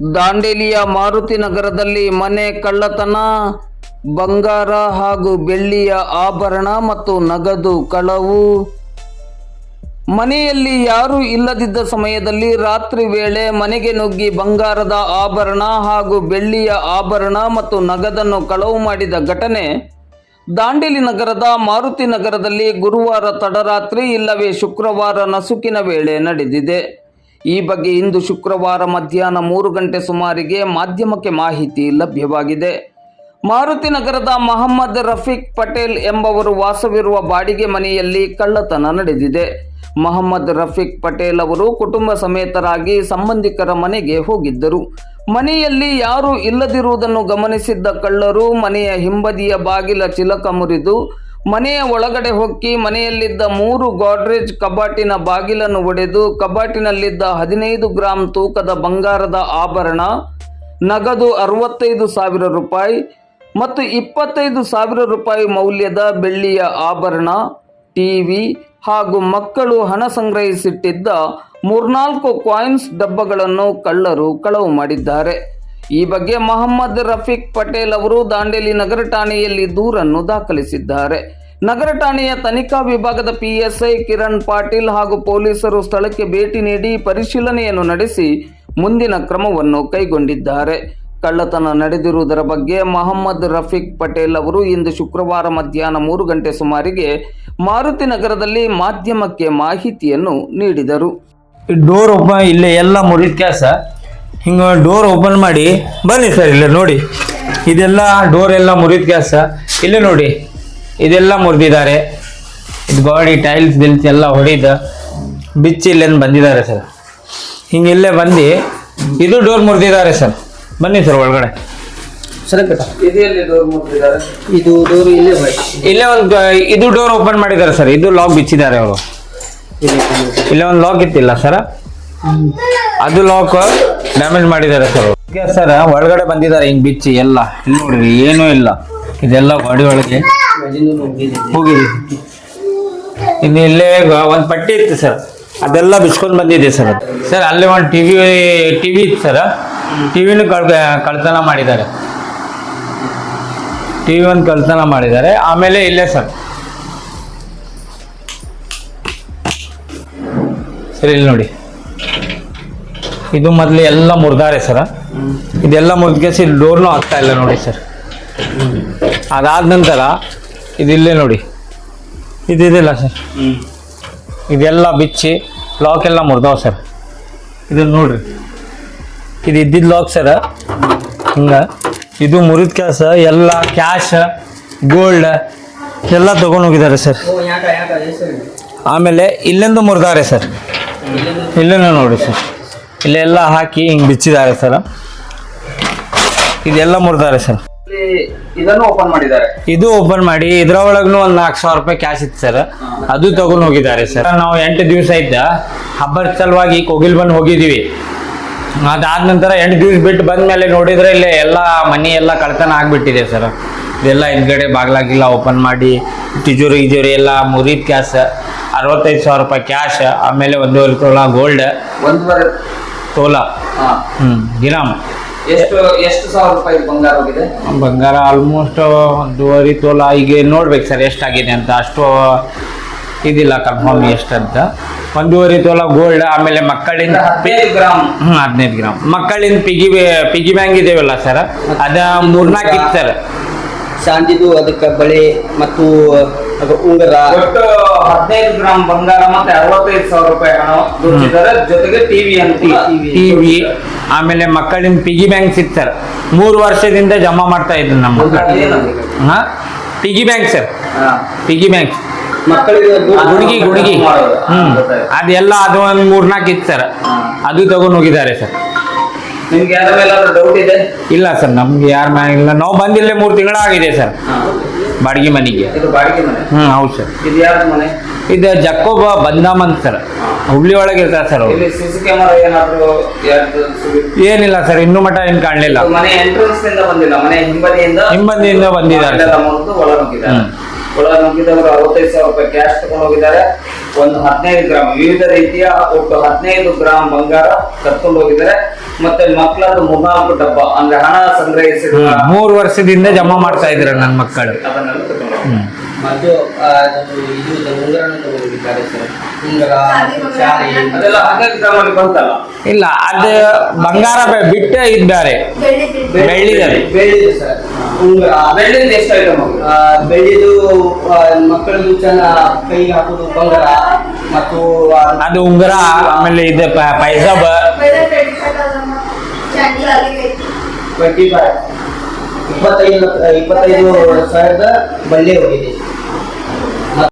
ದಾಂಡೇಲಿಯ ಮಾರುತಿ ನಗರದಲ್ಲಿ ಮನೆ ಕಳ್ಳತನ, ಬಂಗಾರ ಹಾಗೂ ಬೆಳ್ಳಿಯ ಆಭರಣ ಮತ್ತು ನಗದು ಕಳವು. ಮನೆಯಲ್ಲಿ ಯಾರೂ ಇಲ್ಲದಿದ್ದ ಸಮಯದಲ್ಲಿ ರಾತ್ರಿ ವೇಳೆ ಮನೆಗೆ ನುಗ್ಗಿ ಬಂಗಾರದ ಆಭರಣ ಹಾಗೂ ಬೆಳ್ಳಿಯ ಆಭರಣ ಮತ್ತು ನಗದನ್ನು ಕಳವು ಮಾಡಿದ ಘಟನೆ. ದಾಂಡೇಲಿ ನಗರದ ಮಾರುತಿ ನಗರದಲ್ಲಿ ಗುರುವಾರ ತಡರಾತ್ರಿ ಇಲ್ಲವೇ ಶುಕ್ರವಾರ ನಸುಕಿನ ವೇಳೆ ನಡೆದಿದೆ. ಈ ಬಗ್ಗೆ ಇಂದು ಶುಕ್ರವಾರ ಮಧ್ಯಾಹ್ನ ಮೂರು ಗಂಟೆ ಸುಮಾರಿಗೆ ಮಾಧ್ಯಮಕ್ಕೆ ಮಾಹಿತಿ ಲಭ್ಯವಾಗಿದೆ. ಮಾರುತಿ ನಗರದ ಮಹಮ್ಮದ್ ರಫೀಕ್ ಪಟೇಲ್ ಎಂಬವರು ವಾಸವಿರುವ ಬಾಡಿಗೆ ಮನೆಯಲ್ಲಿ ಕಳ್ಳತನ ನಡೆದಿದೆ. ಮಹಮ್ಮದ್ ರಫೀಕ್ ಪಟೇಲ್ ಅವರು ಕುಟುಂಬ ಸಮೇತರಾಗಿ ಸಂಬಂಧಿಕರ ಮನೆಗೆ ಹೋಗಿದ್ದರು. ಮನೆಯಲ್ಲಿ ಯಾರೂ ಇಲ್ಲದಿರುವುದನ್ನು ಗಮನಿಸಿದ್ದ ಕಳ್ಳರು ಮನೆಯ ಹಿಂಬದಿಯ ಬಾಗಿಲ ಚಿಲಕ ಮುರಿದು ಮನೆಯ ಒಳಗಡೆ ಹೊಕ್ಕಿ ಮನೆಯಲ್ಲಿದ್ದ ಮೂರು ಗಾಡ್ರೇಜ್ ಕಬಾಟಿನ ಬಾಗಿಲನ್ನು ಒಡೆದು ಕಬಾಟಿನಲ್ಲಿದ್ದ ಹದಿನೈದು ಗ್ರಾಂ ತೂಕದ ಬಂಗಾರದ ಆಭರಣ, ನಗದು ಅರವತ್ತೈದು ಸಾವಿರ ರೂಪಾಯಿ ಮತ್ತು ಇಪ್ಪತ್ತೈದು ಸಾವಿರ ರೂಪಾಯಿ ಮೌಲ್ಯದ ಬೆಳ್ಳಿಯ ಆಭರಣ, ಟಿವಿ ಹಾಗೂ ಮಕ್ಕಳು ಹಣ ಸಂಗ್ರಹಿಸಿಟ್ಟಿದ್ದ ಮೂರ್ನಾಲ್ಕು ಕಾಯಿನ್ಸ್ ಡಬ್ಬಗಳನ್ನು ಕಳ್ಳರು ಕಳವು ಮಾಡಿದ್ದಾರೆ. ಈ ಬಗ್ಗೆ ಮೊಹಮ್ಮದ್ ರಫೀಕ್ ಪಟೇಲ್ ಅವರು ದಾಂಡೇಲಿ ನಗರ ಠಾಣೆಯಲ್ಲಿ ದೂರನ್ನು ದಾಖಲಿಸಿದ್ದಾರೆ. ನಗರ ಠಾಣೆಯ ತನಿಖಾ ವಿಭಾಗದ ಪಿಎಸ್ಐ ಕಿರಣ್ ಪಾಟೀಲ್ ಹಾಗೂ ಪೊಲೀಸರು ಸ್ಥಳಕ್ಕೆ ಭೇಟಿ ನೀಡಿ ಪರಿಶೀಲನೆಯನ್ನು ನಡೆಸಿ ಮುಂದಿನ ಕ್ರಮವನ್ನು ಕೈಗೊಂಡಿದ್ದಾರೆ. ಕಳ್ಳತನ ನಡೆದಿರುವುದರ ಬಗ್ಗೆ ಮೊಹಮ್ಮದ್ ರಫೀಕ್ ಪಟೇಲ್ ಅವರು ಇಂದು ಶುಕ್ರವಾರ ಮಧ್ಯಾಹ್ನ ಮೂರು ಗಂಟೆ ಸುಮಾರಿಗೆ ಮಾರುತಿ ನಗರದಲ್ಲಿ ಮಾಧ್ಯಮಕ್ಕೆ ಮಾಹಿತಿಯನ್ನು ನೀಡಿದರು. ಡೋರ್ ಒಬ್ಬ ಇಲ್ಲೇ ಎಲ್ಲ ಮುರಿದ ಕ್ಯಾಸ ಹಿಂಗೆ ಡೋರ್ ಓಪನ್ ಮಾಡಿ ಬನ್ನಿ ಸರ್ ಇಲ್ಲ ನೋಡಿ. ಇದೆಲ್ಲ ಡೋರ್ ಎಲ್ಲ ಮುರಿದ ಕೆಲಸ ಇಲ್ಲೇ ನೋಡಿ. ಇದೆಲ್ಲ ಮುರಿದಿದ್ದಾರೆ. ಇದು ಗಾಡಿ ಟೈಲ್ಸ್ ಬಿಲ್ಸ್ ಎಲ್ಲ ಹೊಡಿದ. ಬಿಚ್ಚಿ ಇಲ್ಲೇನು ಬಂದಿದ್ದಾರೆ ಸರ್ ಹಿಂಗೆ ಇಲ್ಲೇ ಬಂದು ಇದು ಡೋರ್ ಮುರಿದಿದ್ದಾರೆ ಸರ್ ಬನ್ನಿ ಸರ್ ಒಳಗಡೆ ಇದು ಡೋರ್ ಇಲ್ಲೇ ಇಲ್ಲೇ ಒಂದು ಇದು ಡೋರ್ ಓಪನ್ ಮಾಡಿದ್ದಾರೆ ಸರ್ ಇದು ಲಾಕ್ ಬಿಚ್ಚಿದ್ದಾರೆ ಅವರು. ಇಲ್ಲೇ ಒಂದು ಲಾಕ್ ಇತ್ತಿಲ್ಲ ಸರ್ ಅದು ಲಾಕ್ ಡ್ಯಾಮೇಜ್ ಮಾಡಿದ್ದಾರೆ ಸರ್ ಸರ್ ಒಳಗಡೆ ಬಂದಿದ್ದಾರೆ ಹಿಂಗ್ ಬಿಚ್ಚಿ ಎಲ್ಲ. ಇಲ್ಲಿ ನೋಡ್ರಿ, ಏನೂ ಇಲ್ಲ. ಇದೆಲ್ಲ ಗಾಡಿ ಒಳಗೆ ಹೋಗಿದೆ. ಇನ್ನು ಇಲ್ಲೇ ಒಂದು ಪಟ್ಟಿ ಇತ್ತು ಸರ್ ಅದೆಲ್ಲ ಬಿಚ್ಕೊಂಡು ಬಂದಿದೆ ಸರ್ ಸರ್ ಅಲ್ಲೇ ಒಂದು ಟಿವಿ ಟಿವಿ ಇತ್ತು ಸರ್ ಟಿವಿನೂ ಕಳ್, ಕಳ್ತನ ಮಾಡಿದ್ದಾರೆ. ಟಿವಿ ಒಂದು ಕಳ್ತನ ಮಾಡಿದ್ದಾರೆ. ಆಮೇಲೆ ಇಲ್ಲೇ ಸರ್ ಸರಿ ಇಲ್ಲಿ ನೋಡಿ. ಇದು ಮೊದಲು ಎಲ್ಲ ಮುರಿದಾರೆ ಸರ್. ಇದೆಲ್ಲ ಮುರಿದ್ಕೇಸಿ ಡೋರ್ನು ಆಗ್ತಾ ಇಲ್ಲ ನೋಡಿ ಸರ್. ಅದಾದ ನಂತರ ಇದಿಲ್ಲೇ ನೋಡಿ. ಇದಿದಿಲ್ಲ ಸರ್. ಇದೆಲ್ಲ ಬಿಚ್ಚಿ ಲಾಕ್ ಎಲ್ಲ ಮುರಿದಾವ ಸರ್. ಇದನ್ನ ನೋಡ್ರಿ. ಇದು ಇದ್ದಿದ್ದು ಲಾಕ್ ಸರ್. ಹಿಂಗೆ. ಇದು ಮುರಿದ ಕೆಲಸ ಎಲ್ಲ ಕ್ಯಾಶ್ ಗೋಲ್ಡ್ ಎಲ್ಲ ತೊಗೊಂಡು ಹೋಗಿದ್ದಾರೆ ಸರ್. ಆಮೇಲೆ ಇಲ್ಲಿಂದ ಮುರಿದಾರೆ ಸರ್. ಇಲ್ಲೇ ನೋಡಿ ಸರ್. ಇಲ್ಲೆಲ್ಲ ಹಾಕಿ ಹಿಂಗೆ ಬಿಚ್ಚಿದ್ದಾರೆ ಸರ್. ಇದೆಲ್ಲ ಮುರಿದಾರೆ ಸರ್. ಇದನ್ನು ಓಪನ್ ಮಾಡಿದ್ದಾರೆ. ಇದು ಓಪನ್ ಮಾಡಿ ಇದ್ರೊಳಗೂ ಒಂದು ನಾಲ್ಕು ಸಾವಿರ ರೂಪಾಯಿ ಕ್ಯಾಶ್ ಇತ್ತು ಸರ್. ಅದು ತಗೊಂಡ್ ಹೋಗಿದ್ದಾರೆ ಸರ್. ನಾವು ಎಂಟು ದಿವಸ ಇದ್ದ ಹಬ್ಬದ ಸಲುವಾಗಿ ಕೋಗಿಲ್ ಬಂದು ಹೋಗಿದ್ದೀವಿ. ಅದಾದ ನಂತರ ಎಂಟು ದಿವಸ ಬಿಟ್ಟು ಬಂದ ಮೇಲೆ ನೋಡಿದ್ರೆ ಇಲ್ಲೇ ಎಲ್ಲ ಮನಿ ಎಲ್ಲ ಕಳ್ತನ ಆಗ್ಬಿಟ್ಟಿದೆ ಸರ್. ಇದೆಲ್ಲ ಹಿಂದ್ಗಡೆ ಬಾಗ್ಲಾಗಿಲ್ಲ ಓಪನ್ ಮಾಡಿ ತಿಜೋರಿ ಗಿಜೋರಿ ಎಲ್ಲ ಮುರಿದ ಕ್ಯಾಶ್ ಅರವತ್ತೈದು ಸಾವಿರ ರೂಪಾಯಿ ಕ್ಯಾಶ್ ಆಮೇಲೆ ಒಂದೂವರೆ ತೊಳ ಗೋಲ್ಡ್ ಒಂದೂವರೆ ತೋಲ. ಹ್ಞೂ ಗಿರಾಮ್ ಎಷ್ಟು ಎಷ್ಟು ಸಾವಿರ ರೂಪಾಯಿ ಬಂಗಾರ ಹೋಗಿದೆ? ಬಂಗಾರ ಆಲ್ಮೋಸ್ಟ್ ಒಂದೂವರೆ ತೋಲ. ಈಗ ನೋಡ್ಬೇಕು ಸರ್ ಎಷ್ಟಾಗಿದೆ ಅಂತ. ಅಷ್ಟು ಇದಿಲ್ಲ ಕನ್ಫರ್ಮ್ ಎಷ್ಟಂತ. ಒಂದೂವರೆ ತೋಲ ಗೋಲ್ಡ್ ಆಮೇಲೆ ಮಕ್ಕಳಿಂದ ಹದಿನೈದು ಗ್ರಾಮ್. ಹ್ಞೂ ಹದಿನೈದು ಗ್ರಾಮ್. ಮಕ್ಕಳಿಂದ ಪಿಗಿ ಪಿಗಿ ಬ್ಯಾಂಗ್ ಇದೇವಲ್ಲ ಸರ್? ಅದ ಮೂರ್ನಾಲ್ಕು ಇತ್ತು ಸರ್. ಶಾಂತಿದು ಅದಕ್ಕೆ ಬಳೆ ಮತ್ತು ಅದು ಉಂಗುರ. ಒಟ್ಟು ಹದಿನೈದು ಗ್ರಾಮ್ ಬಂಗಾರ ಮತ್ತೆ ಅರವತ್ತೈದು ಸಾವಿರ ರೂಪಾಯಿ ಹಣ ದುಡ್ಡಿದ್ದಾರೆ ಜೊತೆಗೆ ಟಿವಿ ಅಂತ ಟಿವಿ ಆಮೇಲೆ ಮಕ್ಕಳಿಂದ ಪಿಗಿ ಬ್ಯಾಂಕ್ ಸಿಗ್ತಾರೆ. ಮೂರು ವರ್ಷದಿಂದ ಜಮಾ ಮಾಡ್ತಾ ಇದ್ರು ನಮ್ಮ ಮಕ್ಕಳು. ಹಾಂ? Piggy bank sir piggy bank ಮಕ್ಕಳಿಗೆ ಗುಡುಗಿ ಗುಡುಗಿ ಹ್ಮ್. ಅದೆಲ್ಲ ಅದು ಒಂದು ಮೂರ್ನಾಲ್ಕು ಇತ್ತು ಸರ್ ಅದು ತಗೊಂಡು ಹೋಗಿದ್ದಾರೆ ಸರ್. ನಿಮ್ಗೆ ಯಾರ ಮೇಲೆ ಡೌಟ್ ಇದೆ? ಇಲ್ಲ ಸರ್ ನಮ್ಗೆ ಯಾರ ಇಲ್ಲ. ನಾವು ಬಂದಿಲ್ಲ ಮೂರು ತಿಂಗಳಾಗಿದೆ ಸರ್. ಬಾಡಿಗೆ ಮನೆಗೆ. ಇದು ಬಾಡಿಗೆ ಮನೆ? ಹ್ಮ್ ಹೌದು ಸರ್. ಇದು ಯಾರ್ದು ಮನೆ? ಇದು ಜಕ್ಕೋಬ ಬಂದಾಮ್ ಅಂತ ಸರ್ ಹುಬ್ಳಿ ಒಳಗೆ ಇರ್ತಾರೆ ಸರ್ ಅವ್ರು. ಇಲ್ಲಿ ಸಿ ಕ್ಯಾಮರಾ ಏನಾದರೂ ಯಾರ್ದು ಸುಳಿ- ಏನಿಲ್ಲ ಸರ್ ಇನ್ನೂ ಮಠ ಏನು ಕಾಣಲಿಲ್ಲ. ಇದು ಮನೆ ಎಂಟ್ರೆನ್ಸ್ನಿಂದ ಬಂದಿಲ್ಲ ಮನೆ ಹಿಂಬದಿಯಿಂದ ಹಿಂಬದಿಯಿಂದ ಬಂದಿದ್ದಾರೆ. ಮುರಿದು ಒಳ ನುಗ್ಗಿದ್ದಾರೆ. ಹ್ಮ್. ಒಳ ನುಗ್ಗಿದವರು ಅರವತ್ತೈದು ಸಾವಿರ ರೂಪಾಯಿ ಕ್ಯಾಶ್ ತಗೊಂಡು ಹೋಗಿದ್ದಾರೆ. ಒಂದು ಹದಿನೈದು ಗ್ರಾಮ್ ವಿವಿಧ ರೀತಿಯ ಒಟ್ಟು ಹದಿನೈದು ಗ್ರಾಮ್ ಬಂಗಾರ ಕರ್ಕೊಂಡು ಹೋಗಿದ್ದಾರೆ ಮತ್ತೆ ಮಕ್ಕಳದ್ದು ಮೂರ್ನಾಲ್ಕು ಡಬ್ಬ. ಅಂದ್ರೆ ಹಣ ಸಂಗ್ರಹಿಸಿದ ಮೂರು ವರ್ಷದಿಂದ ಜಮಾ ಮಾಡ್ತಾ ಇದ್ರ ನನ್ನ ಮಕ್ಕಳು. ಅದನ್ನೆಲ್ಲ ತಗೊಂಡು. ಮತ್ತು ಅದು ಇದು ಉಂಗರ ತಗೊಂಡಿದ್ದಾರೆ ಸರ್. ಉಂಗುರ ಶಾಲೆ. ಅದೆಲ್ಲ ಹದಿನೈದು ಗ್ರಾಮ್ ಅಲ್ಲಿ ಬಂತಲ್ಲ? ಇಲ್ಲ ಅದು ಬಂಗಾರ ಬಿಟ್ಟ ಇದು ಇದ್ದಾರೆ. ಬೆಳ್ಳಿದಲ್ಲಿ. ಬೆಳ್ಳಿದು ಸರ್. ಉಂಗುರ. ಬೆಳ್ಳಿಂದ ಎಷ್ಟು ಐಟಮ್ ಬೆಳ್ಳಿದು ಮಕ್ಕಳದು ಚೆನ್ನ ಕೈಗೆ ಹಾಕೋದು ಬಂಗಾರ ಮತ್ತು ಅದು ಉಂಗುರ ಆಮೇಲೆ ಇದು ಪೈಸಾಬ ಪೈಜಾಬ. ಟ್ವೆಂಟಿ ಫೈವ್ ಇಪ್ಪತ್ತೈದು ಇಪ್ಪತ್ತೈದು ಸಾವಿರದ ಬಳ್ಳಿ ಹೋಗಿದೆ.